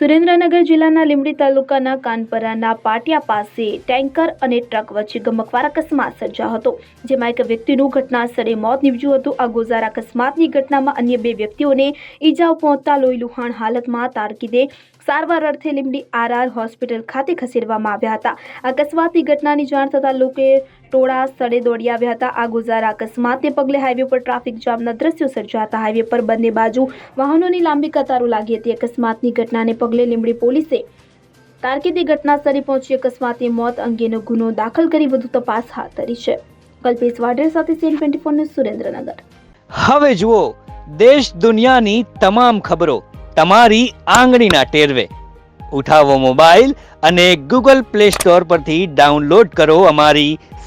સુરેન્દ્રનગર જિલ્લાના લીંબડી તાલુકાના કાનપરાના પાટિયા પાસે ટેન્કર અને ટ્રક વચ્ચે ગમકવાર અકસ્માત સર્જાયો હતો, જેમાં એક વ્યક્તિનું ઘટના સ્થળે મોત નીપજ્યું હતું. આ ગોઝાર અકસ્માતની ઘટનામાં અન્ય બે વ્યક્તિઓને ઈજાઓ પહોંચતા લોહી લુહાણ હાલતમાં તારકીદે સારવાર અર્થે લીંબડી આરઆર હોસ્પિટલ ખાતે ખસેડવામાં આવ્યા હતા. અકસ્માતની ઘટનાની જાણ થતાં લોકોએ ટોળા સ્થળે દોડી આવ્યા હતા. આ ગુજાર અકસ્માતને પગલે હાઈવે પર ટ્રાફિક જામના દ્રશ્યો સર્જાતા. હાઈવે પર બંને બાજુ વાહનોની લાંબી કતારો લાગી હતી. અકસ્માતની ઘટનાને પગલે લીંબડી પોલીસે તારકીદે ઘટના સ્થળે પહોંચી અકસ્માતની મોત અંગેનો ગુનો દાખલ કરી વધુ તપાસ હાથ ધરી છે. કલ્પેશ વાડેર સાથે સેન ટ્વેન્ટી ફોર સુરેન્દ્રનગર. હવે જુઓ, દેશ દુનિયાની તમામ ખબરો તમારી આંગળીના ટેરવે. ઉઠાવો મોબાઈલ અને ગૂગલ પ્લે સ્ટોર પરથી ડાઉનલોડ કરો અમારી